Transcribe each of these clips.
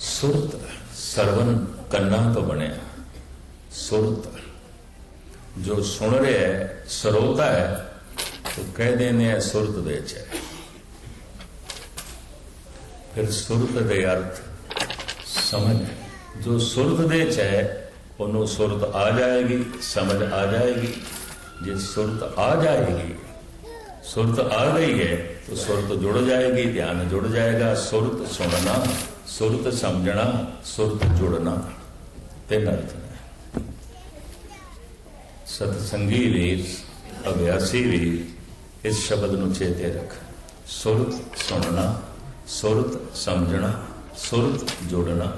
ਸੁਰਤ ਸਰਵਨ ਕੰਨਾਂ ਤੋਂ ਬਣਿਆ। ਸੁਰਤ। ਜੋ ਸੁਣ ਰਿਹਾ ਹੈ, ਸਰੋਤਾ ਹੈ, ਉਹ ਕਹਿ ਦੇਨੇ ਹੈ ਸੁਰਤ ਵਿੱਚ ਹੈ। ਫਿਰ ਸੁਰਤ ਦੇ ਅਰਥ ਸਮਝ। ਜੋ ਸੁਰਤ ਦੇ ਚ ਹੈ, ਉਹਨੂੰ ਸੁਰਤ ਆ ਜਾਏਗੀ, ਸਮਝ ਆ ਜਾਏਗੀ। ਜੇ ਸੁਰਤ ਆ ਜਾਏਗੀ, ਸੁਰਤ ਆ ਗਈ ਹੈ, ਤਾਂ ਸੁਰਤ ਜੁੜ ਜਾਏਗੀ, ਧਿਆਨ ਜੁੜ ਜਾਏਗਾ, ਸੁਰਤ ਸੁਣਨਾ। ਸੁਰਤ ਸਮਝਣਾ, ਸੁਰਤ ਜੁੜਨਾ ਤੇ ਨਰਤਨਾ ਸਤ ਸੰਗੀ ਰੀਸ ਅਭਿਆਸੀ ਵੀ ਇਸ ਸ਼ਬਦ ਨੂੰ ਚੇਤੇ ਰੱਖ। ਸੁਰਤ ਸੁਣਨਾ, ਸੁਰਤ ਸਮਝਣਾ, ਸੁਰਤ ਜੁੜਨਾ।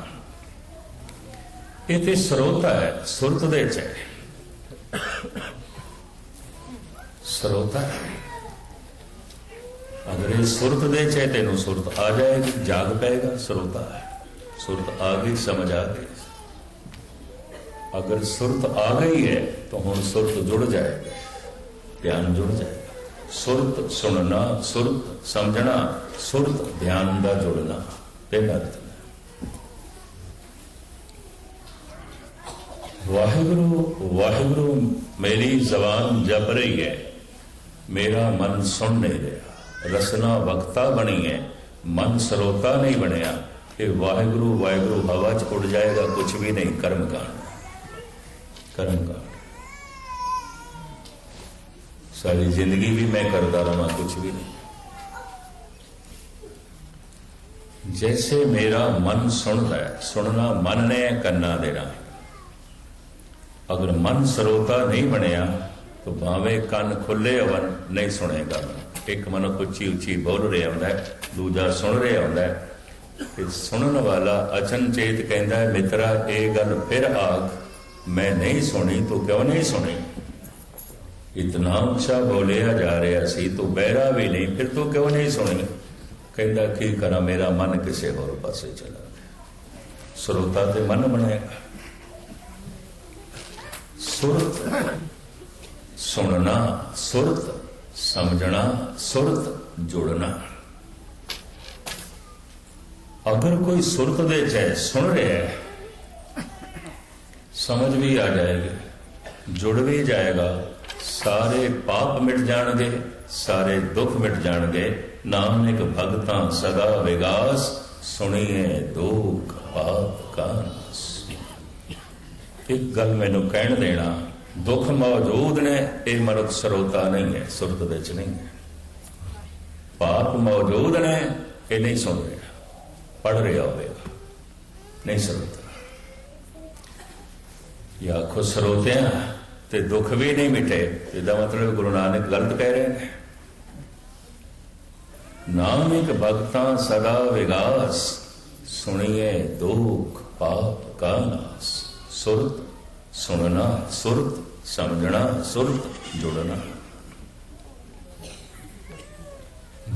ਇਹ ਤੇ ਸਰੋਤਾ ਹੈ, ਸੁਰਤ ਦੇ ਚ ਸਰੋਤਾ ਹੈ। ਅਗਰ ਇਹ ਸੁਰਤ ਦੇ ਚ ਹੈ ਤੈਨੂੰ ਸੁਰਤ ਆ ਜਾਏਗੀ, ਜਾਗ ਪਏਗਾ, ਸਰੋਤਾ ਹੈ। ਸੁਰਤ ਆ ਗਈ, ਸਮਝ ਆ ਗਈ। ਅਗਰ ਸੁਰਤ ਆ ਗਈ ਹੈ, ਤਾਂ ਹੁਣ ਸੁਰਤ ਜੁੜ ਜਾਏਗੀ, ਧਿਆਨ ਜੁੜ ਜਾਏਗਾ। ਸੁਰਤ ਸੁਣਨਾ, ਸੁਰਤ ਸਮਝਣਾ, ਸੁਰਤ ਧਿਆਨ ਦਾ ਜੁੜਨਾ ਪਹਿਲਾ ਅਰਥ ਵਾਹਿਗੁਰੂ ਵਾਹਿਗੁਰੂ, ਮੇਰੀ ਜ਼ਬਾਨ ਜਪ ਰਹੀ ਹੈ। ਮੇਰਾ ਮਨ ਸੁਣ ਨਹੀਂ ਰਿਹਾ। ਰਸਨਾ ਵਕਤਾ ਬਣੀ ਹੈ। ਮਨ ਸਰੋਤਾ ਨਹੀਂ ਬਣਿਆ। ਇਹ ਵਾਹਿਗੁਰੂ ਵਾਹਿਗੁਰੂ ਹਵਾ 'ਚ ਉੱਡ ਜਾਏਗਾ ਕੁਝ ਵੀ ਨਹੀਂ। ਕਰਮ ਕਾਂਡ। ਕਰਮ ਕਾਂਡ। ਸਾਰੀ ਜ਼ਿੰਦਗੀ ਵੀ ਮੈਂ ਕਰਦਾ ਰਹਾ ਕੁਝ ਵੀ ਨਹੀਂ। ਜੈਸੇ ਮੇਰਾ ਮਨ ਸੁਣਦਾ ਹੈ ਸੁਣਨਾ ਮਨ ਨੇ ਕੰਨਾਂ ਦੇਣਾ ਅਗਰ ਮਨ ਸਰੋਤਾ ਨਹੀਂ ਬਣਿਆ, ਤਾਂ ਭਾਵੇਂ ਕੰਨ ਖੁੱਲੇ ਹੋਣ, ਨਹੀਂ ਸੁਣੇਗਾ ਇੱਕ ਮਨ ਉੱਚੀ ਉੱਚੀ ਬੋਲ ਰਿਹਾ ਹੁੰਦਾ ਹੈ ਦੂਜਾ ਸੁਣ ਰਿਹਾ ਹੁੰਦਾ। ਹੈ ਤੇ ਸੁਣਨ ਵਾਲਾ ਅਚਨਚੇਤ ਕਹਿੰਦਾ ਹੈ ਮਿੱਤਰਾ, ਇਹ ਗੱਲ ਫਿਰ ਆਖ, ਮੈਂ ਨਹੀਂ ਸੁਣੀ, ਤੂੰ ਕਿਉਂ ਨਹੀਂ ਸੁਣੀ? ਇਤਨਾ ਉੱਚਾ ਬੋਲਿਆ ਜਾ ਰਿਹਾ ਸੀ, ਤੂੰ ਬਹਿਰਾ ਵੀ ਨਹੀਂ, ਫਿਰ ਤੂੰ ਕਿਉਂ ਨਹੀਂ ਸੁਣੀ? ਕਹਿੰਦਾ, ਕੀ ਕਰਾਂ, ਮੇਰਾ ਮਨ ਕਿਸੇ ਹੋਰ ਪਾਸੇ ਚਲਾ ਸਰੋਤਾ ਤੇ ਮਨ ਬਣਾਏਗਾ ਸੁਰਤ, ਸੁਣਨਾ ਸੁਰਤ। ਸਮਝਣਾ, ਸੁਰਤ ਜੁੜਨਾ। ਅਗਰ ਕੋਈ ਸੁਰਤ ਦੇ ਚ ਸੁਣ ਰਿਹਾ ਹੈ, ਸਮਝ ਵੀ ਆ ਜਾਏਗੀ, ਜੁੜ ਵੀ ਜਾਏਗਾ, ਸਾਰੇ ਪਾਪ ਮਿਟ ਜਾਣਗੇ, ਸਾਰੇ ਦੁੱਖ ਮਿਟ ਜਾਣਗੇ। ਨਾਨਕ ਭਗਤਾਂ ਸਦਾ ਵਿਗਾਸ ਸੁਣੀਏ ਦੁਖ ਪਾਪ ਕਾ ਇੱਕ ਗੱਲ ਮੈਨੂੰ ਕਹਿਣ ਦੇਣਾ ਦੁੱਖ ਮੌਜੂਦ ਨੇ, ਇਹ ਮਨੁੱਖ ਸਰੋਤਾ ਨਹੀਂ ਹੈ, ਸੁਰਤ ਵਿੱਚ ਨਹੀਂ ਹੈ। ਪਾਪ ਮੌਜੂਦ ਨੇ, ਇਹ ਨਹੀਂ ਸੁਣ ਰਿਹਾ। ਪੜ ਰਿਹਾ ਹੋਵੇਗਾ, ਨਹੀਂ ਸਰੋਤਾ ਜਾਂ ਖੁਦ ਸਰੋਤਿਆਂ, ਤੇ ਦੁੱਖ ਵੀ ਨਹੀਂ ਮਿਟੇ। ਇਹਦਾ ਮਤਲਬ ਗੁਰੂ ਨਾਨਕ ਗਲਤ ਕਹਿ ਰਹੇ ਨੇ। ਨਾਨਕ ਭਗਤਾਂ ਸਦਾ ਵਿਗਾਸ, ਸੁਣੀਏ ਦੁੱਖ ਪਾਪ ਕਾ ਨਾਸ। ਸੁਰਤ ਸੁਣਨਾ, ਸੁਰਤ ਸਮਝਣਾ ਸੁਰਤ ਜੁੜਨਾ।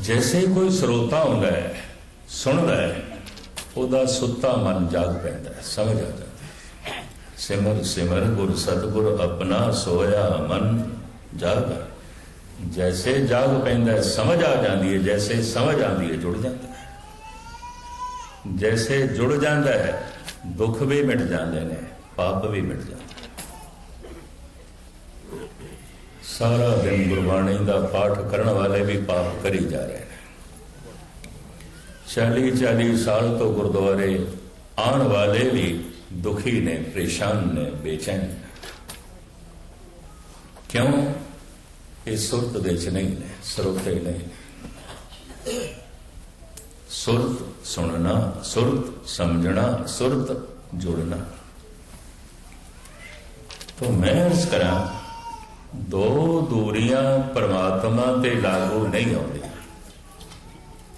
ਜੈਸੇ ਕੋਈ ਸਰੋਤਾ ਹੁੰਦਾ ਹੈ, ਸੁਣਦਾ ਹੈ, ਉਹਦਾ ਸੁੱਤਾ ਮਨ ਜਾਗ ਪੈਂਦਾ ਹੈ, ਸਮਝ ਆ ਜਾਂਦਾ ਸਿਮਰ ਸਿਮਰ ਗੁਰ ਸਤਗੁਰ ਆਪਣਾ ਸੋਇਆ ਮਨ ਜਾਗ। ਜੈਸੇ ਜਾਗ ਪੈਂਦਾ ਹੈ, ਸਮਝ ਆ ਜਾਂਦੀ ਹੈ, ਜੈਸੇ ਸਮਝ ਆਉਂਦੀ ਹੈ, ਜੁੜ ਜਾਂਦਾ ਹੈ। ਜੈਸੇ ਜੁੜ ਜਾਂਦਾ ਹੈ, ਦੁੱਖ ਵੀ ਮਿਟ ਜਾਂਦੇ ਨੇ, ਪਾਪ ਵੀ ਮਿਟ ਜਾਂਦੇ ਸਾਰਾ ਦਿਨ ਗੁਰਬਾਣੀ ਦਾ ਪਾਠ ਕਰਨ ਵਾਲੇ ਵੀ ਪਾਪ ਕਰੀ ਜਾ ਰਹੇ ਨੇ। 40 40 ਸਾਲ ਤੋਂ ਗੁਰਦੁਆਰੇ ਆਉਣ ਵਾਲੇ ਵੀ ਦੁਖੀ ਨੇ, ਪਰੇਸ਼ਾਨ ਨੇ, ਬੇਚੈਨ ਕਿਉਂ? ਇਹ ਸੁਰਤ ਦੇ ਚ ਨਹੀਂ ਨੇ, ਸਰੋਤੇ ਨਹੀਂ ਸੁਰਤ ਸੁਣਨਾ, ਸੁਰਤ ਸਮਝਣਾ, ਸੁਰਤ ਜੋੜਨਾ। ਤੋਂ ਮੈਂ ਅਰਜ਼ ਕਰਾਂ ਦੋ ਦੂਰੀਆਂ ਪਰਮਾਤਮਾ ਤੇ ਲਾਗੂ ਨਹੀਂ ਆਉਂਦੀਆਂ।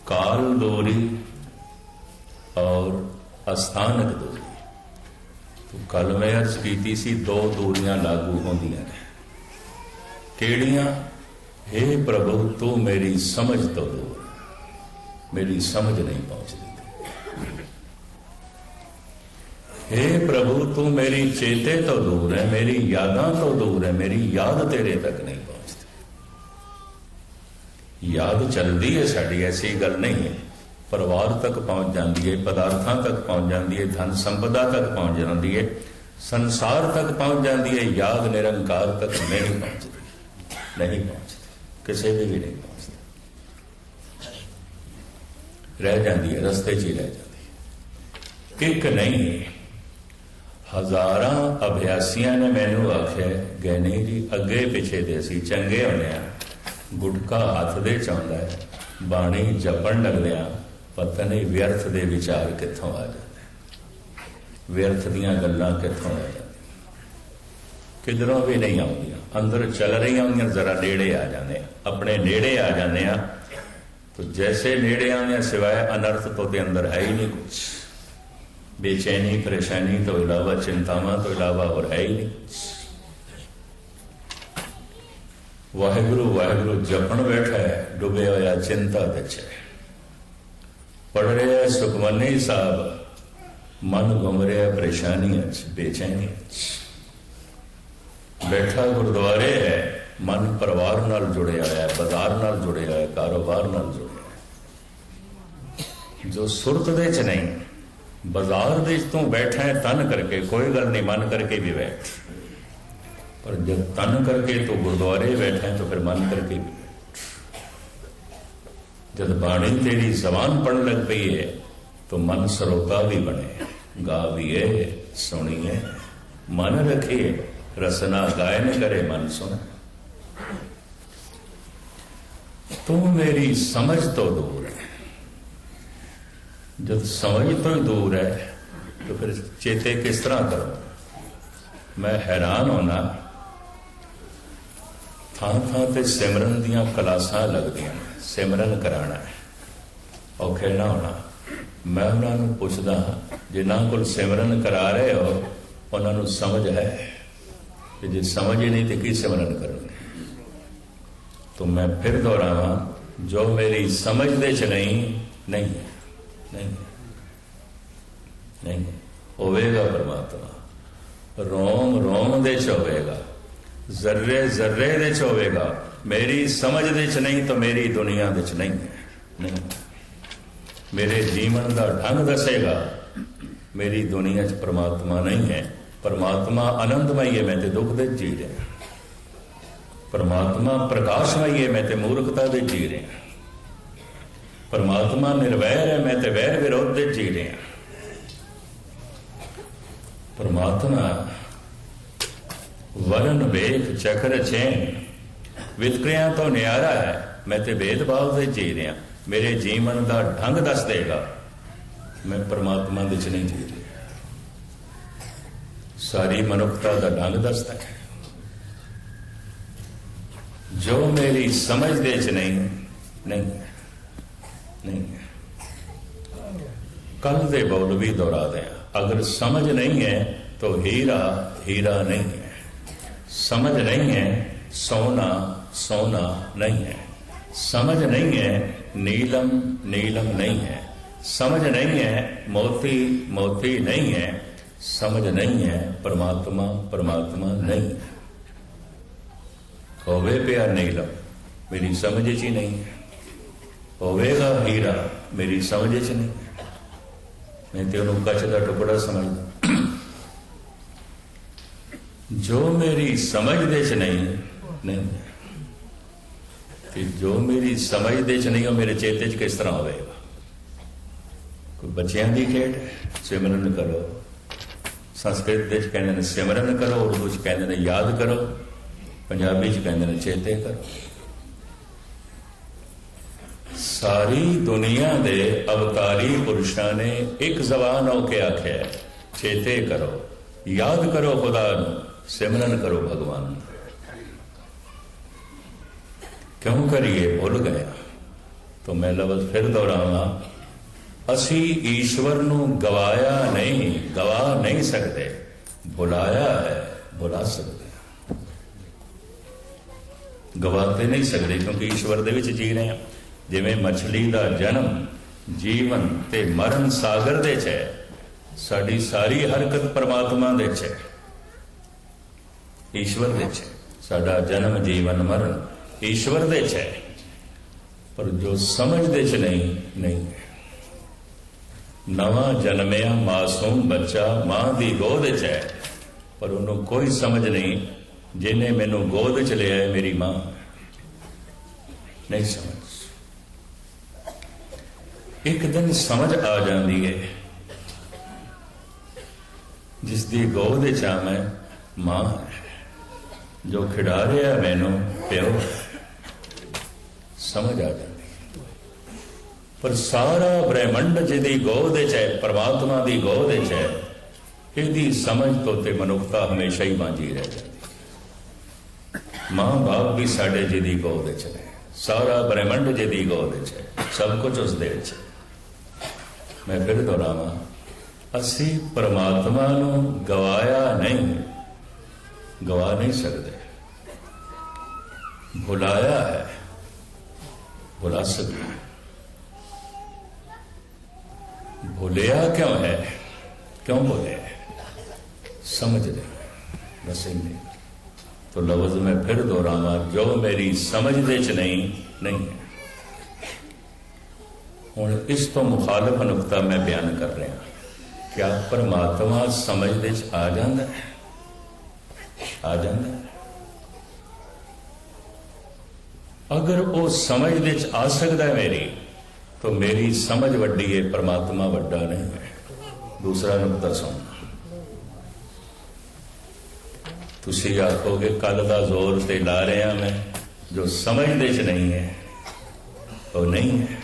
ਕਾਲ ਦੂਰੀ ਔਰ ਅਸਥਾਨਕ ਦੂਰੀ। ਤੋ ਕੱਲ ਮੈਂ ਅਰਜ਼ ਕੀਤੀ ਸੀ ਦੋ ਦੂਰੀਆਂ ਲਾਗੂ ਹੁੰਦੀਆਂ ਨੇ। ਕਿਹੜੀਆਂ? हे ਪ੍ਰਭੂ, ਤੂੰ ਮੇਰੀ ਸਮਝ ਤੋਂ ਦੂਰ। ਮੇਰੀ ਸਮਝ ਨਹੀਂ ਪਹੁੰਚਦੀ। हे ਪ੍ਰਭੂ, ਤੂੰ ਮੇਰੀ ਚੇਤੇ ਤੋਂ ਦੂਰ ਹੈ, ਮੇਰੀ ਯਾਦਾਂ ਤੋਂ ਦੂਰ ਹੈ, ਮੇਰੀ ਯਾਦ ਤੇਰੇ ਤੱਕ ਨਹੀਂ ਪਹੁੰਚਦੀ। ਯਾਦ ਚੱਲਦੀ ਹੈ ਸਾਡੀ, ਐਸੀ ਗੱਲ ਨਹੀਂ ਹੈ। ਪਰਿਵਾਰ ਤੱਕ ਪਹੁੰਚ ਜਾਂਦੀ ਹੈ, ਪਦਾਰਥਾਂ ਤੱਕ ਪਹੁੰਚ ਜਾਂਦੀ ਹੈ, ਧਨ ਸੰਪਦਾ ਤੱਕ ਪਹੁੰਚ ਜਾਂਦੀ ਹੈ, ਸੰਸਾਰ ਤੱਕ ਪਹੁੰਚ ਜਾਂਦੀ ਹੈ, ਯਾਦ ਨਿਰੰਕਾਰ ਤੱਕ ਨਹੀਂ ਪਹੁੰਚਦੀ ਨਹੀਂ ਪਹੁੰਚਦੀ, ਕਿਸੇ ਵੀ ਵੀ ਨਹੀਂ ਪਹੁੰਚਦੀ। ਰਹਿ ਜਾਂਦੀ ਹੈ, ਰਸਤੇ 'ਚ ਹੀ ਰਹਿ ਜਾਂਦੀ ਹੈ। ਇੱਕ ਨਹੀਂ ਹਜ਼ਾਰਾਂ ਅਭਿਆਸੀਆਂ ਨੇ ਮੈਨੂੰ ਆਖਿਆ ਗੈਨੇ ਜੀ, ਅੱਗੇ ਪਿੱਛੇ ਦੇ ਅਸੀਂ ਚੰਗੇ ਹੁੰਦੇ ਆ ਗੁਟਕਾ ਹੱਥ ਦੇ ਚਾਉਂਦਾ ਹੈ, ਬਾਣੀ ਜਪਣ ਲੱਗਦੇ ਆ ਪਤਾ ਨਹੀਂ ਵਿਅਰਥ ਦੇ ਵਿਚਾਰ ਕਿੱਥੋਂ ਆ ਜਾਂਦੇ? ਵਿਅਰਥ ਦੀਆਂ ਗੱਲਾਂ ਕਿੱਥੋਂ ਆ ਜਾਂਦੀਆਂ? ਕਿਧਰੋਂ ਵੀ ਨਹੀਂ ਆਉਂਦੀਆਂ, ਅੰਦਰ ਚੱਲ ਰਹੀਆਂ ਹੁੰਦੀਆਂ, ਜ਼ਰਾ ਨੇੜੇ ਆ ਜਾਂਦੇ ਆ, ਆਪਣੇ ਨੇੜੇ ਆ ਜਾਂਦੇ ਆ, ਤੋ ਜੈਸੇ ਨੇੜੇ ਆਉਂਦੇ ਸਿਵਾਏ ਅਨਰਥ ਤੋਂ ਤੇ ਅੰਦਰ ਹੈ ਹੀ ਨਹੀਂ ਕੁਝ बेचैनी, परेशानी तो अलावा चिंतावान तो इलावा और है ही नहीं। वाहेगुरु वाहेगुरु, जपण बैठा है, डूबे होया चिंता दचे पढ़ रहे है सुखमनी साहब, मन घुम रहा परेशानी बेचैनी बैठा गुरुद्वारे है, मन परिवार नाल जुड़े आया बाज़ार नाल जुड़े आया कारोबार नाल जुड़े होया जो सुरत दे नहीं ਬਾਜ਼ਾਰ ਦੇ ਇਸ ਤੋਂ ਬੈਠਾ ਹੈ, ਤਨ ਕਰਕੇ, ਕੋਈ ਗੱਲ ਨਹੀਂ, ਮਨ ਕਰਕੇ ਵੀ ਬੈਠ। ਪਰ ਜਦ ਤਨ ਕਰਕੇ ਤੋਂ ਗੁਰਦੁਆਰੇ ਬੈਠਾ ਹੈ, ਤਾਂ ਫਿਰ ਮਨ ਕਰਕੇ ਵੀ ਬੈਠ। ਜਦ ਬਾਣੀ ਤੇਰੀ ਜ਼ਬਾਨ ਪੜਨ ਲੱਗ ਪਈ ਹੈ, ਤਾਂ ਮਨ ਸਰੋਤਾ ਵੀ ਬਣੇ ਗਾ ਵੀ ਹੈ ਸੁਣੀਏ ਮਨ ਰੱਖੇ, ਰਸਨਾ ਗਾਇਨ ਕਰੇ ਮਨ ਸੁਣ। ਤੂੰ ਮੇਰੀ ਸਮਝ ਤੋਂ ਦੂਰ ਹੈ। ਜਦ ਸਮਝ ਤੋਂ ਦੂਰ ਹੈ, ਤਾਂ ਫਿਰ ਚੇਤੇ ਕਿਸ ਤਰ੍ਹਾਂ ਕਰੋ? ਮੈਂ ਹੈਰਾਨ ਹੋਣਾ, ਥਾਂ ਥਾਂ ਤੇ ਸਿਮਰਨ ਦੀਆਂ ਕਲਾਸਾਂ ਲੱਗਦੀਆਂ ਨੇ, ਸਿਮਰਨ ਕਰਾਣਾ ਹੈ। ਔਖੇ ਨਾ ਹੋਣਾ। ਮੈਂ ਉਹਨਾਂ ਨੂੰ ਪੁੱਛਦਾ ਜੇ ਨਾ ਕੋਲ ਸਿਮਰਨ ਕਰਾ ਰਹੇ ਹੋ, ਉਹਨਾਂ ਨੂੰ ਸਮਝ ਹੈ ਕਿ ਜੇ ਸਮਝ ਹੀ ਨਹੀਂ ਤੇ ਕੀ ਸਿਮਰਨ ਕਰਨਗੇ? ਤਾਂ ਮੈਂ ਫਿਰ ਦੁਹਰਾਵਾਂ, ਜੋ ਮੇਰੀ ਸਮਝ ਦੇ ਚ ਨਹੀਂ ਨਹੀਂ ਨਹੀਂ। ਨਹੀਂ, ਹੋਵੇਗਾ ਪਰਮਾਤਮਾ। ਰੋਮ ਰੋਮ ਦੇ ਚ ਹੋਵੇਗਾ। ਜ਼ਰਰੇ ਜ਼ਰਰੇ ਦੇ ਚ ਹੋਵੇਗਾ। ਮੇਰੀ ਸਮਝ ਦੇ ਚ ਨਹੀਂ ਤਾਂ ਮੇਰੀ ਦੁਨੀਆ ਦੇ ਚ ਨਹੀਂ ਨਹੀਂ। ਮੇਰੇ ਜੀਵਨ ਦਾ ਢੰਗ ਦੱਸੇਗਾ, ਮੇਰੀ ਦੁਨੀਆ 'ਚ ਪਰਮਾਤਮਾ ਨਹੀਂ ਹੈ। ਪਰਮਾਤਮਾ ਆਨੰਦਮਈ ਹੈ, ਮੈਂ ਤੇ ਦੁੱਖ ਦੇ ਜੀ ਰਿਹਾ। ਪਰਮਾਤਮਾ ਪ੍ਰਕਾਸ਼ਮਈ ਹੈ, ਮੈਂ ਤੇ ਮੂਰਖਤਾ ਦੇ ਜੀ ਰਿਹਾ। ਪਰਮਾਤਮਾ ਨਿਰਵੈਰ ਹੈ, ਮੈਂ ਤੇ ਵੈਰ ਵਿਰੋਧ ਦੇ ਜੀ ਰਿਹਾ ਪ੍ਰਮਾਤਮਾ ਵਰਨ ਵੇਖ ਚਕਰ ਚੈਨ, ਵਿਤਕਰਿਆਂ ਤੋਂ ਨਿਆਰਾ ਹੈ, ਮੈਂ ਤੇ ਭੇਦਭਾਵ ਦੇ ਜੀ ਰਿਹਾ ਮੇਰੇ ਜੀਵਨ ਦਾ ਢੰਗ ਦੱਸ ਦੇਗਾ, ਮੈਂ ਪਰਮਾਤਮਾ ਦੇ ਚ ਨਹੀਂ ਜੀ ਰਿਹਾ ਸਾਰੀ ਮਨੁੱਖਤਾ ਦਾ ਢੰਗ ਦੱਸਦਾ ਹੈ ਜੋ ਮੇਰੀ ਸਮਝ ਦੇ ਚ ਨਹੀਂ ਨਹੀਂ ਨਹੀਂ ਕੱਲ ਦੇ ਬੌਲ ਵੀ ਦੁਹਰਾ ਦੇ ਅਗਰ ਸਮਝ ਨਹੀਂ ਹੈ ਤਾਂ ਹੀਰਾ ਹੀਰਾ ਨਹੀਂ ਹੈ समझ नहीं है सोना सोना नहीं है समझ नहीं है नीलम नीलम नहीं है समझ नहीं है मोती मोती नहीं है समझ नहीं है परमात्मा परमात्मा नहीं है होवे पिया नीलम मेरी समझ च ही नहीं है ਹੋਵੇਗਾ ਹੀਰਾ ਮੇਰੀ ਸਮਝ ਚ ਨਹੀਂ ਮੈਂ ਤੇ ਉਹਨੂੰ ਕੱਚ ਦਾ ਟੁਕੜਾ ਸਮਝਦਾ ਜੋ ਮੇਰੀ ਸਮਝ ਦੇ ਚ ਨਹੀਂ ਨਹੀਂ ਕਿ ਜੋ ਮੇਰੀ ਸਮਝ ਦੇ ਚ ਨਹੀਂ ਉਹ ਮੇਰੇ ਚੇਤੇ ਚ ਕਿਸ ਤਰ੍ਹਾਂ ਹੋਵੇਗਾ ਕੋਈ ਬੱਚਿਆਂ ਦੀ ਖੇਡ ਸਿਮਰਨ ਕਰੋ ਸੰਸਕ੍ਰਿਤ ਦੇ ਚ ਕਹਿੰਦੇ ਨੇ ਸਿਮਰਨ ਕਰੋ ਉਰਦੂ ਚ ਕਹਿੰਦੇ ਨੇ ਯਾਦ ਕਰੋ ਪੰਜਾਬੀ ਚ ਕਹਿੰਦੇ ਨੇ ਚੇਤੇ ਕਰੋ ਸਾਰੀ ਦੁਨੀਆ ਦੇ ਅਵਤਾਰੀ ਪੁਰਸ਼ਾਂ ਨੇ ਇੱਕ ਜ਼ਬਾਨ ਹੋ ਕੇ ਆਖਿਆ, ਚੇਤੇ ਕਰੋ, ਯਾਦ ਕਰੋ ਖੁਦਾ ਨੂੰ, ਸਿਮਰਨ ਕਰੋ ਭਗਵਾਨ ਨੂੰ। ਕਿਉਂ ਕਰੀਏ? ਭੁੱਲ ਗਏ ਤਾਂ ਮੈਂ ਲਫ਼ਜ਼ ਫਿਰ ਦੁਹਰਾਵਾਂ। ਅਸੀਂ ਈਸ਼ਵਰ ਨੂੰ ਗਵਾਇਆ ਨਹੀਂ, ਗਵਾ ਨਹੀਂ ਸਕਦੇ। ਬੁਲਾਇਆ ਹੈ ਬੁਲਾ ਸਕਦੇ ਹਾਂ ਗਵਾ ਤੇ ਨਹੀਂ ਸਕਦੇ ਕਿਉਂਕਿ ਈਸ਼ਵਰ ਦੇ ਵਿੱਚ ਜੀ ਰਹੇ ਹਾਂ। ਜਿਵੇਂ ਮੱਛਲੀ ਦਾ ਜਨਮ ਜੀਵਨ ਤੇ ਮਰਨ ਸਾਗਰ ਦੇ ਚ ਹੈ, ਸਾਡੀ ਸਾਰੀ ਹਰਕਤ ਪਰਮਾਤਮਾ ਦੇ ਚ ਹੈ, ਈਸ਼ਵਰ ਦੇ ਚ ਸਾਡਾ ਜਨਮ, ਜੀਵਨ, ਮਰਨ ਈਸ਼ਵਰ ਦੇ ਚ ਹੈ, ਪਰ ਜੋ ਸਮਝ ਦੇ ਚ ਨਹੀਂ ਨਹੀਂ ਨਵਾਂ ਜਨਮਿਆ, ਮਾਸੂਮ ਬੱਚਾ ਮਾਂ ਦੀ ਗੋਦ 'ਚ ਹੈ, ਪਰ ਉਹਨੂੰ ਕੋਈ ਸਮਝ ਨਹੀਂ ਜਿਹਨੇ ਮੈਨੂੰ ਗੋਦ 'ਚ ਲਿਆ ਹੈ ਮੇਰੀ ਮਾਂ। ਨਹੀਂ ਸਮਝ। ਇੱਕ ਦਿਨ ਸਮਝ ਆ ਜਾਂਦੀ ਹੈ ਜਿਸ ਦੀ ਗੋਦ 'ਚ ਆ ਮੈਂ ਮਾਂ, ਜੋ ਖਿਡਾ ਰਿਹਾ ਮੈਨੂੰ ਪਿਓ, ਸਮਝ ਆ ਜਾਂਦੀ ਪਰ ਸਾਰਾ ਬ੍ਰਹਿਮੰਡ ਜਿਹਦੀ ਗੋਦ ਵਿੱਚ ਹੈ, ਪਰਮਾਤਮਾ ਦੀ ਗੋਦ ਵਿੱਚ ਹੈ, ਇਹਦੀ ਸਮਝ ਤੋਂ ਤੇ ਮਨੁੱਖਤਾ ਹਮੇਸ਼ਾ ਹੀ ਬਾਂਝੀ ਰਹਿ ਜਾਂਦੀ ਮਾਂ ਬਾਪ ਵੀ ਸਾਡੇ ਜਿਹਦੀ ਗੋਦ ਵਿੱਚ ਨੇ, ਸਾਰਾ ਬ੍ਰਹਿਮੰਡ ਜਿਹਦੀ ਗੋਦ ਵਿੱਚ ਹੈ, ਸਭ ਕੁਝ ਉਸ ਦੇ ਵਿੱਚ ਹੈ। ਮੈਂ ਫਿਰ ਦੁਹਰਾਵਾਂ ਅਸੀਂ ਪਰਮਾਤਮਾ ਨੂੰ ਗਵਾਇਆ ਨਹੀਂ, ਗਵਾ ਨਹੀਂ ਸਕਦੇ। ਭੁਲਾਇਆ ਹੈ, ਭੁਲਾ ਸਕਦੇ ਹੈ। ਭੁਲਿਆ ਕਿਉਂ ਹੈ? ਕਿਉਂ ਭੁਲਿਆ ਸਮਝ ਲੈ ਬਸ ਇੰਨੇ। ਤੋ ਲਫ਼ਜ਼ ਮੈਂ ਫਿਰ ਦੁਹਰਾਵਾਂ, ਜੋ ਮੇਰੀ ਸਮਝ ਦੇ ਚ ਨਹੀਂ ਨਹੀਂ ਹੈ। ਹੁਣ ਇਸ ਤੋਂ ਮੁਖਾਲਫ ਨੁਕਤਾ ਮੈਂ ਬਿਆਨ ਕਰ ਰਿਹਾ ਕਿਆ ਪਰਮਾਤਮਾ ਸਮਝ ਦੇ ਚ ਆ ਜਾਂਦਾ ਹੈ? ਆ ਜਾਂਦਾ ਹੈ। ਅਗਰ ਉਹ ਸਮਝ ਦੇ ਚ ਆ ਸਕਦਾ ਹੈ ਮੇਰੀ, ਤਾਂ ਮੇਰੀ ਸਮਝ ਵੱਡੀ ਹੈ, ਪਰਮਾਤਮਾ ਵੱਡਾ ਨਹੀਂ ਹੈ। ਦੂਸਰਾ ਨੁਕਤਾ ਸੁਣ ਤੁਸੀਂ ਆਖੋਗੇ ਕੱਲ ਦਾ ਜ਼ੋਰ ਤੇ ਲਾ ਰਿਹਾ ਮੈਂ, ਜੋ ਸਮਝ ਦੇ ਚ ਨਹੀਂ ਹੈ, ਉਹ ਨਹੀਂ ਹੈ।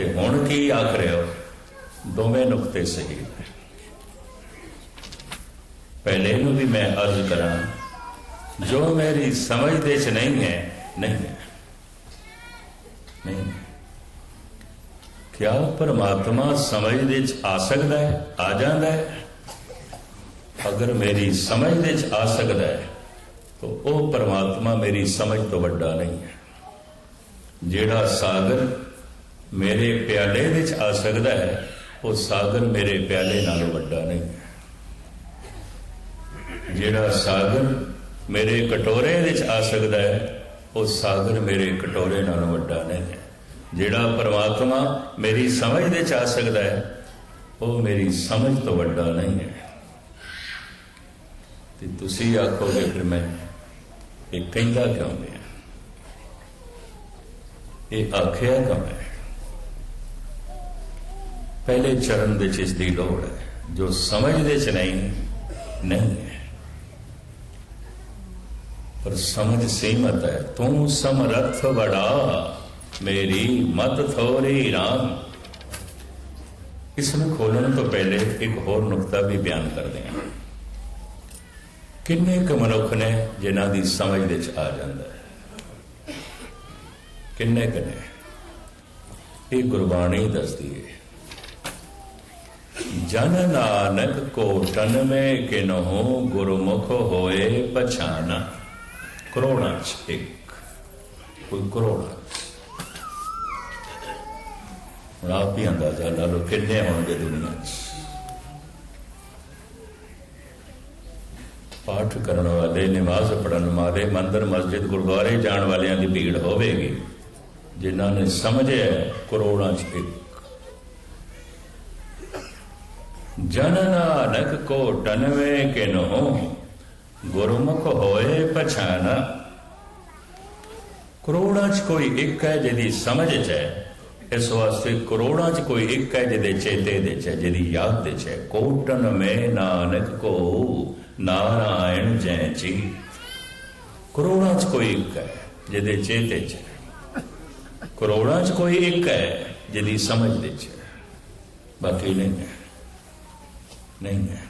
ਤੇ ਹੁਣ ਕੀ ਆਖ ਰਹੇ ਹੋ? ਦੋਵੇਂ ਨੁਕਤੇ ਸਹੀ ਨੇ। ਪਹਿਲੇ ਨੂੰ ਵੀ ਮੈਂ ਅਰਜ਼ ਕਰਾਂ, ਜੋ ਮੇਰੀ ਸਮਝ ਦੇ ਚ ਨਹੀਂ ਹੈ ਨਹੀਂ ਹੈ। ਨਹੀਂ ਕਿਆ ਪਰਮਾਤਮਾ ਸਮਝ ਦੇ ਚ ਆ ਸਕਦਾ ਹੈ, ਆ ਜਾਂਦਾ ਹੈ? ਅਗਰ ਮੇਰੀ ਸਮਝ ਦੇ ਚ ਆ ਸਕਦਾ ਹੈ, ਤਾਂ ਉਹ ਪਰਮਾਤਮਾ ਮੇਰੀ ਸਮਝ ਤੋਂ ਵੱਡਾ ਨਹੀਂ ਹੈ। ਜਿਹੜਾ ਸਾਗਰ ਮੇਰੇ ਪਿਆਲੇ ਵਿੱਚ ਆ ਸਕਦਾ ਹੈ, ਉਹ ਸਾਗਰ ਮੇਰੇ ਪਿਆਲੇ ਨਾਲੋਂ ਵੱਡਾ ਨਹੀਂ। ਹੈ ਜਿਹੜਾ ਸਾਗਰ ਮੇਰੇ ਕਟੋਰੇ ਵਿੱਚ ਆ ਸਕਦਾ ਹੈ, ਉਹ ਸਾਗਰ ਮੇਰੇ ਕਟੋਰੇ ਨਾਲੋਂ ਵੱਡਾ ਨਹੀਂ ਹੈ। ਜਿਹੜਾ ਪਰਮਾਤਮਾ ਮੇਰੀ ਸਮਝ ਦੇ ਚ ਆ ਸਕਦਾ ਹੈ, ਉਹ ਮੇਰੀ ਸਮਝ ਤੋਂ ਵੱਡਾ ਨਹੀਂ ਹੈ। ਤੇ ਤੁਸੀਂ ਆਖੋਗੇ, ਫਿਰ ਮੈਂ ਇਹ ਕਹਿੰਦਾ ਕਿਉਂ ਹੈ ਇਹ ਆਖਿਆ ਕਿਉਂ ਹੈ? ਪਹਿਲੇ ਚਰਨ ਵਿੱਚ ਚ ਇਸ ਦੀ ਲੋੜ ਹੈ, ਜੋ ਸਮਝਦੇ ਚ ਨਹੀਂ ਨਹੀਂ ਹੈ। ਪਰ ਸਮਝ ਸੀਮਤ ਹੈ। ਤੂੰ ਸਮਰੱਥ ਬੜਾ ਮੇਰੀ ਮਤ ਥੋੜੀ ਰਾਮ। ਇਸ ਨੂੰ ਖੋਲਣ ਤੋਂ ਪਹਿਲੇ ਇੱਕ ਹੋਰ ਨੁਕਤਾ ਵੀ ਬਿਆਨ ਕਰਦੇ ਹਾਂ। ਕਿੰਨੇ ਕੁ ਮਨੁੱਖ ਨੇ ਜਿਨ੍ਹਾਂ ਦੀ ਸਮਝ ਦੇ ਚ ਆ ਜਾਂਦਾ ਹੈ? ਕਿੰਨੇ ਕੁ ਨੇ? ਇਹ ਗੁਰਬਾਣੀ ਦੱਸਦੀ ਹੈ ਜਨ ਨਾਨਕ ਕੋ ਤਨ ਮੈਂ ਕਿਨਹੋ ਗੁਰਮੁਖ ਹੋਏ ਪਛਾਨਾ। ਕਰੋੜਾਂ ਚ ਇੱਕ। ਕੋਈ ਕਰੋੜਾਂ ਹੁਣ ਆਪ ਹੀ ਅੰਦਾਜ਼ਾ ਲਾ ਲਓ ਕਿੰਨੇ ਹੋਣਗੇ ਦੁਨੀਆ 'ਚ। ਪਾਠ ਕਰਨ ਵਾਲੇ ਨਮਾਜ਼ ਪੜਨ ਵਾਲੇ, ਮੰਦਰ, ਮਸਜਿਦ, ਗੁਰਦੁਆਰੇ ਜਾਣ ਵਾਲਿਆਂ ਦੀ ਭੀੜ ਹੋਵੇਗੀ। ਜਿਨ੍ਹਾਂ ਨੇ ਸਮਝਿਆ ਕਰੋੜਾਂ ਚ ਇੱਕ। ਜਨ ਨਾਨਕ ਕੋ ਟਨਵੇ ਕੇ ਨੋ ਗੁਰਮੁਖ ਹੋਏ ਪਛਾਨਾ। ਕਰੋੜਾਂ ਚ ਕੋਈ ਇੱਕ ਹੈ ਜਿਹਦੀ ਸਮਝ ਚ ਹੈ, ਇਸ ਵਾਸਤੇ ਕਰੋੜਾਂ ਚ ਕੋਈ ਇੱਕ ਹੈ ਜਿਹਦੇ ਚੇਤੇ ਦੇ ਚ ਜਿਹਦੀ ਯਾਦ ਦੇ ਚ ਹੈ। ਕੋਟਨ ਮੇ ਨਾਨਕ ਕੋ, ਨਾਰਾਇਣ ਜੈ ਜੀ। ਕਰੋੜਾਂ ਚ ਕੋਈ ਇੱਕ ਹੈ ਜਿਹਦੇ ਚੇਤੇ ਚ ਕਰੋੜਾਂ ਚ ਕੋਈ ਇੱਕ ਹੈ ਜਿਹਦੀ ਸਮਝ ਦੇ ਚ ਬਾਕੀ ਨਹੀਂ ਹੈ। ਨਹੀਂ ਹੈ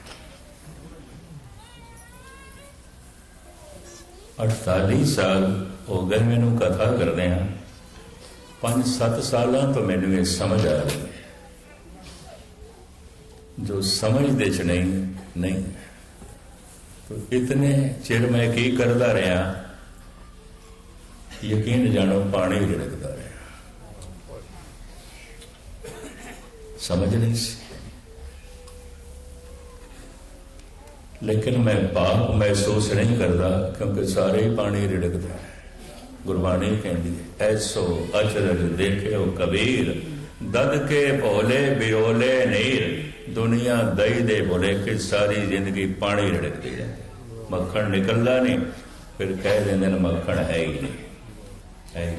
48 ਸਾਲ ਹੋ ਗਏ ਮੈਨੂੰ ਕਥਾ ਕਰਦੇ ਹਾਂ 5-7 ਸਾਲਾਂ ਤੋਂ ਮੈਨੂੰ ਇਹ ਸਮਝ ਆ ਰਹੀ ਹੈ ਜੋ ਸਮਝਦੇ ਚ ਨਹੀਂ ਨਹੀਂ तो इतने चिर मैं की करता रहा यकीन जानो पानी रिड़कता रहा समझ नहीं सी ਲੇਕਿਨ ਮੈਂ ਪਾਪ ਮਹਿਸੂਸ ਨਹੀਂ ਕਰਦਾ ਕਿਉਂਕਿ ਸਾਰੇ ਪਾਣੀ ਰਿੜਕਦਾ ਗੁਰਬਾਣੀ ਕਹਿੰਦੀ ਐਸੋ ਅਚਰਜ ਦੇਖਿਓ ਕਬੀਰ, ਦਦ ਕੇ ਭੋਲੇ ਬਿਓਲੇ ਨੀਰ, ਦੁਨੀਆ ਦਈ ਦੇ ਬੋਲੇ ਕਿ ਸਾਰੀ ਜ਼ਿੰਦਗੀ ਪਾਣੀ ਰਿੜਕਦੀ ਹੈ। ਮੱਖਣ ਨਿਕਲਦਾ ਨਹੀਂ, ਫਿਰ ਕਹਿ ਦਿੰਦੇ ਨੇ ਮੱਖਣ ਹੈ ਹੀ ਨਹੀਂ, ਹੈ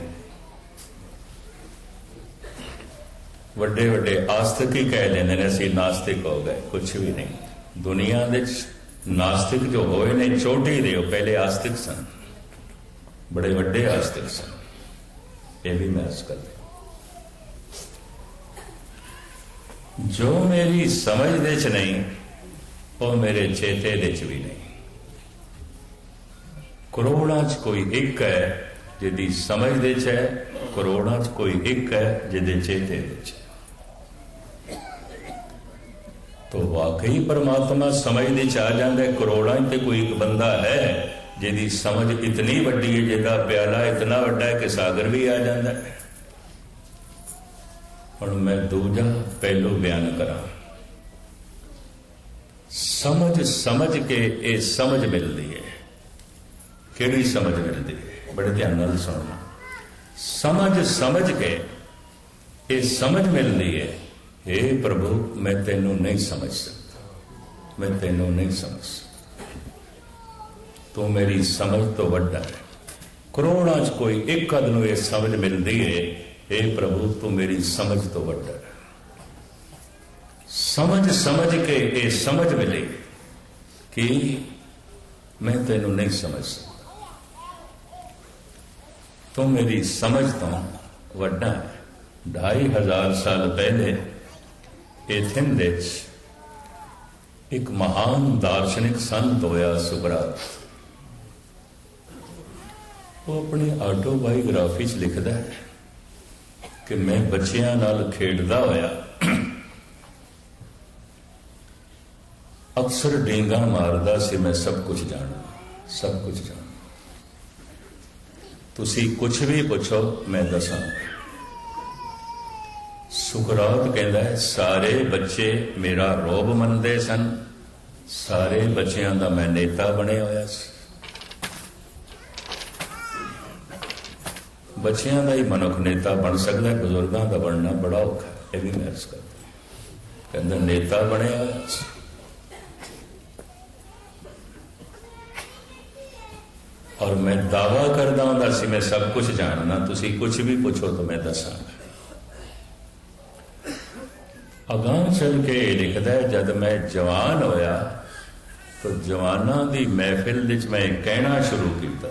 ਵੱਡੇ ਵੱਡੇ ਆਸਤਿਕ ਹੀ ਕਹਿ ਦਿੰਦੇ ਨੇ, ਅਸੀਂ ਨਾਸਤਿਕ ਹੋ ਗਏ ਕੁਝ ਵੀ ਨਹੀਂ। ਦੁਨੀਆ ਦੇ ਨਾਸਤਿਕ ਜੋ ਹੋਏ ਨੇ ਚੋਟੀ ਦੇ ਉਹ ਪਹਿਲੇ ਆਸਤਿਕ ਸਨ। ਬੜੇ ਵੱਡੇ ਆਸਤਿਕ ਸਨ। ਇਹ ਵੀ ਮੈਂ ਇਸ ਕਰਦੇ ਜੋ ਮੇਰੀ ਸਮਝ ਦੇ ਚ ਨਹੀਂ, ਉਹ ਮੇਰੇ ਚੇਤੇ ਦੇ ਚ ਵੀ ਨਹੀਂ। ਕਰੋੜਾਂ ਚ ਕੋਈ ਇੱਕ ਹੈ ਜਿਹਦੀ ਸਮਝ ਦੇ ਚ ਹੈ, ਕਰੋੜਾਂ ਚ ਕੋਈ ਇੱਕ ਹੈ ਜਿਹਦੇ ਚੇਤੇ ਦੇ ਚ ਤੋ ਵਾਕਈ ਪਰਮਾਤਮਾ ਸਮਝ ਦੇ ਚ ਆ ਜਾਂਦਾ ਕਰੋੜਾਂ 'ਚ ਤੇ ਕੋਈ ਇੱਕ ਬੰਦਾ ਹੈ, ਜਿਹਦੀ ਸਮਝ ਇਤਨੀ ਵੱਡੀ ਹੈ, ਜਿਹਦਾ ਪਿਆਲਾ ਇਤਨਾ ਵੱਡਾ ਹੈ ਕਿ ਸਾਗਰ ਵੀ ਆ ਜਾਂਦਾ ਹੈ। ਹੁਣ ਮੈਂ ਦੂਜਾ ਪਹਿਲੂ ਬਿਆਨ ਕਰਾਂ। ਸਮਝ ਸਮਝ ਕੇ ਇਹ ਸਮਝ ਮਿਲਦੀ ਹੈ। ਕਿਹੜੀ ਸਮਝ ਮਿਲਦੀ ਹੈ? ਬੜੇ ਧਿਆਨ ਨਾਲ ਸੁਣਨਾ। ਸਮਝ ਸਮਝ ਕੇ ਇਹ ਸਮਝ ਮਿਲਦੀ ਹੈ हे ਪ੍ਰਭੂ, ਮੈਂ ਤੈਨੂੰ ਨਹੀਂ ਸਮਝ ਸਕਦਾ। ਮੈਂ ਤੈਨੂੰ ਨਹੀਂ ਸਮਝ ਸਕਦਾ। ਤੂੰ ਮੇਰੀ ਸਮਝ ਤੋਂ ਵੱਡਾ ਹੈ। ਕਰੋੜਾਂ ਚ ਕੋਈ ਇੱਕ ਕਦ ਨੂੰ ਇਹ ਸਮਝ ਮਿਲਦੀ ਹੈ हे ਪ੍ਰਭੂ, ਤੂੰ ਮੇਰੀ ਸਮਝ ਤੋਂ ਵੱਡਾ ਹੈ। ਸਮਝ ਸਮਝ ਕੇ ਇਹ ਸਮਝ ਮਿਲੀ ਕਿ ਮੈਂ ਤੈਨੂੰ ਨਹੀਂ ਸਮਝ ਸਕਦਾ। ਤੂੰ ਮੇਰੀ ਸਮਝ ਤੋਂ ਵੱਡਾ ਹੈ। ਢਾਈ ਹਜ਼ਾਰ ਸਾਲ ਪਹਿਲੇ ਏਥਨ ਵਿੱਚ ਇੱਕ ਮਹਾਨ ਦਾਰਸ਼ਨਿਕ ਸੰਤ ਹੋਇਆ ਸੁਕਰਾਤ ਉਹ ਆਪਣੀ ਆਟੋਬਾਇਓਗ੍ਰਾਫੀ 'ਚ ਲਿਖਦਾ ਹੈ ਕਿ ਮੈਂ ਬੱਚਿਆਂ ਨਾਲ ਖੇਡਦਾ ਹੋਇਆ ਅਕਸਰ ਡੇਂਗਾ ਮਾਰਦਾ ਸੀ, ਮੈਂ ਸਭ ਕੁਝ ਜਾਣਦਾ, ਸਭ ਕੁਝ ਜਾਣਦਾ। ਤੁਸੀਂ ਕੁਝ ਵੀ ਪੁੱਛੋ, ਮੈਂ ਦੱਸਾਂ ਸੁਕਰਾਤ ਕਹਿੰਦਾ ਸਾਰੇ ਬੱਚੇ ਮੇਰਾ ਰੋਬ ਮੰਨਦੇ ਸਨ। ਸਾਰੇ ਬੱਚਿਆਂ ਦਾ ਮੈਂ ਨੇਤਾ ਬਣਿਆ ਹੋਇਆ ਸੀ। ਬੱਚਿਆਂ ਦਾ ਹੀ ਮਨੁੱਖ ਨੇਤਾ ਬਣ ਸਕਦਾ ਹੈ, ਬਜ਼ੁਰਗਾਂ ਦਾ ਬਣਨਾ ਬੜਾ ਔਖਾ ਹੈ। ਇਹ ਵੀ ਮੈਂ ਅਰਜ਼ ਕਰਦਾ ਕਹਿੰਦਾ, ਨੇਤਾ ਬਣਿਆ ਹੋਇਆ ਸੀ। ਔਰ ਮੈਂ ਦਾਵਾ ਕਰਦਾ ਹੁੰਦਾ ਸੀ, ਮੈਂ ਸਭ ਕੁਝ ਜਾਣਦਾ ਤੁਸੀਂ ਕੁਝ ਵੀ ਪੁੱਛੋ ਤਾਂ ਮੈਂ ਦੱਸਾਂਗਾ। ਅਗਾਂਹ ਚਲ ਕੇ ਇਹ ਲਿਖਦਾ ਜਦ ਮੈਂ ਜਵਾਨ ਹੋਇਆ, ਤਾਂ ਜਵਾਨਾਂ ਦੀ ਮਹਿਫਿਲ ਵਿੱਚ ਮੈਂ ਕਹਿਣਾ ਸ਼ੁਰੂ ਕੀਤਾ।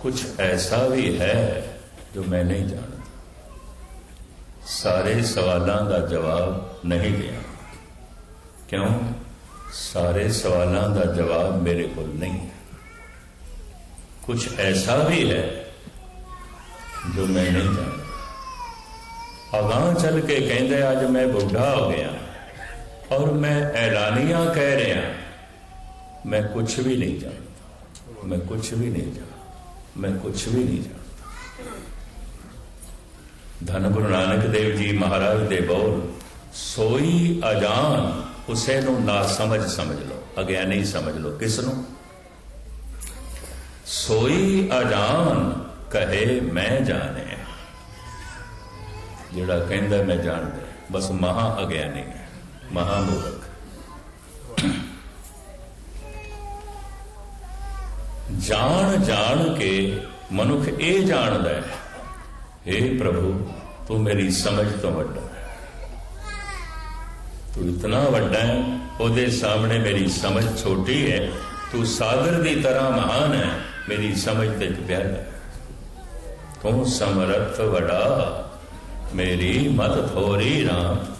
ਕੁਝ ਐਸਾ ਵੀ ਹੈ ਜੋ ਮੈਂ ਨਹੀਂ ਜਾਣਦਾ। ਸਾਰੇ ਸਵਾਲਾਂ ਦਾ ਜਵਾਬ ਨਹੀਂ ਦਿਆਂ ਕਿਉਂ? ਸਾਰੇ ਸਵਾਲਾਂ ਦਾ ਜਵਾਬ ਮੇਰੇ ਕੋਲ ਨਹੀਂ ਹੈ। ਕੁਝ ਐਸਾ ਵੀ ਹੈ ਜੋ ਮੈਂ ਨਹੀਂ ਜਾਣਦਾ। ਅਗਾਂਹ ਚੱਲ ਕੇ ਕਹਿੰਦੇ, ਅੱਜ ਮੈਂ ਬੁੱਢਾ ਹੋ ਗਿਆ। ਔਰ ਮੈਂ ਐਲਾਨੀਆਂ ਕਹਿ ਰਿਹਾ, ਮੈਂ ਕੁਝ ਵੀ ਨਹੀਂ ਜਾਣਦਾ। ਮੈਂ ਕੁਝ ਵੀ ਨਹੀਂ ਜਾਣਦਾ। ਮੈਂ ਕੁਝ ਵੀ ਨਹੀਂ ਜਾਣਦਾ। ਧੰਨ ਗੁਰੂ ਨਾਨਕ ਦੇਵ ਜੀ ਮਹਾਰਾਜ ਦੇ ਬੋਲ, ਸੋਈ ਅਜਾਨ, ਉਸੇ ਨੂੰ ਨਾ ਸਮਝ ਸਮਝ ਲਓ ਅਗਿਆਨੀ ਸਮਝ ਲਓ ਕਿਸ ਨੂੰ ਸੋਈ ਅਜਾਨ, ਕਹੇ ਮੈਂ ਜਾਣਿਆ। ਜਿਹੜਾ ਕਹਿੰਦਾ ਮੈਂ ਜਾਣਦਾ ਬਸ ਮਹਾ ਅਗਿਆਨੀ ਹੈ ਮਹਾ ਮੂਰਖ ਜਾਣ ਜਾਣ ਕੇ ਮਨੁੱਖ ਇਹ ਜਾਣਦਾ ਹੈ हे ਪ੍ਰਭੂ, ਤੂੰ ਮੇਰੀ ਸਮਝ ਤੋਂ ਵੱਡਾ ਹੈ। ਤੂੰ ਇਤਨਾ ਵੱਡਾ ਹੈ, ਉਹਦੇ ਸਾਹਮਣੇ ਮੇਰੀ ਸਮਝ ਛੋਟੀ ਹੈ, ਤੂੰ ਸਾਗਰ ਦੀ ਤਰ੍ਹਾਂ ਮਹਾਨ ਹੈ, ਮੇਰੀ ਸਮਝ ਤੇ ਪਿਆਰਾ ਤੂੰ ਸਮਰੱਥ ਵਡਾ। ਮੇਰੀ ਮਤ ਥੋਰੀ ਰਾਮ।